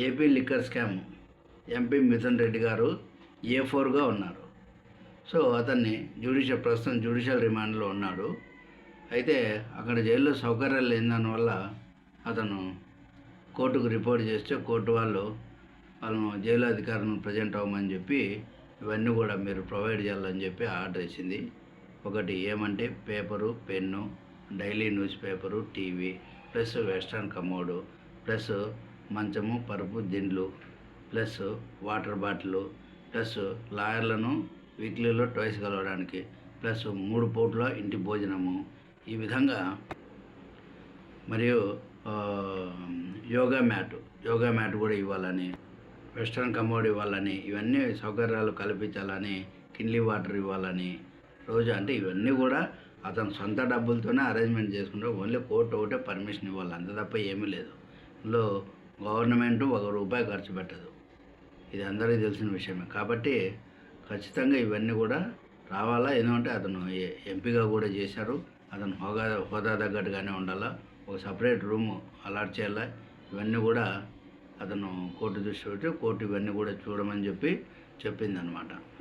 AP liquor scam MP Mithun Reddy గారు A ఫోర్గా ఉన్నారు. So అతన్ని జ్యుడిషియల్ ప్రస్తుతం జ్యుడిషియల్ రిమాండ్లో ఉన్నాడు. అయితే అక్కడ జైల్లో సౌకర్యాలు లేని దానివల్ల అతను కోర్టుకు రిపోర్ట్ చేస్తే కోర్టు వాళ్ళు వాళ్ళను జైలు అధికారులను ప్రజెంట్ అవ్వమని చెప్పి ఇవన్నీ కూడా మీరు ప్రొవైడ్ చేయాలని చెప్పి ఆర్డర్ ఇచ్చింది. ఒకటి ఏమంటే paper pen daily news paper TV plus western commode plus మంచము పరుపు దిండ్లు ప్లస్ వాటర్ బాటిల్ ప్లస్ లాయర్లను వీక్లీలో ట్వైస్ కలవడానికి ప్లస్ మూడు పూట్ల ఇంటి భోజనము. ఈ విధంగా మరియు యోగా మ్యాట్ యోగా మ్యాట్ కూడా ఇవ్వాలని వెస్ట్రన్ కమోడ్ ఇవ్వాలని ఇవన్నీ సౌకర్యాలు కల్పించాలని కిన్లీ వాటర్ ఇవ్వాలని రోజు అంటే ఇవన్నీ కూడా అతను సొంత డబ్బులతోనే అరేంజ్మెంట్ చేసుకుంటే ఓన్లీ కోర్టు ఒకటే పర్మిషన్ ఇవ్వాలి అంత తప్ప ఏమీ లేదు. ఇందులో గవర్నమెంట్ ఒక రూపాయి ఖర్చు పెట్టదు. ఇది అందరికీ తెలిసిన విషయమే. కాబట్టి ఖచ్చితంగా ఇవన్నీ కూడా రావాలా? ఎందుకంటే అతను ఏ- ఎంపీగా కూడా చేశారు. అతను హోదా హోదా తగ్గట్టుగానే ఉండాలా? ఒక సపరేట్ రూమ్ అలాట్ చేయాలా? ఇవన్నీ కూడా అతను కోర్టు దృష్టి పెట్టి కోర్టు ఇవన్నీ కూడా చూడమని చెప్పి చెప్పిందనమాట.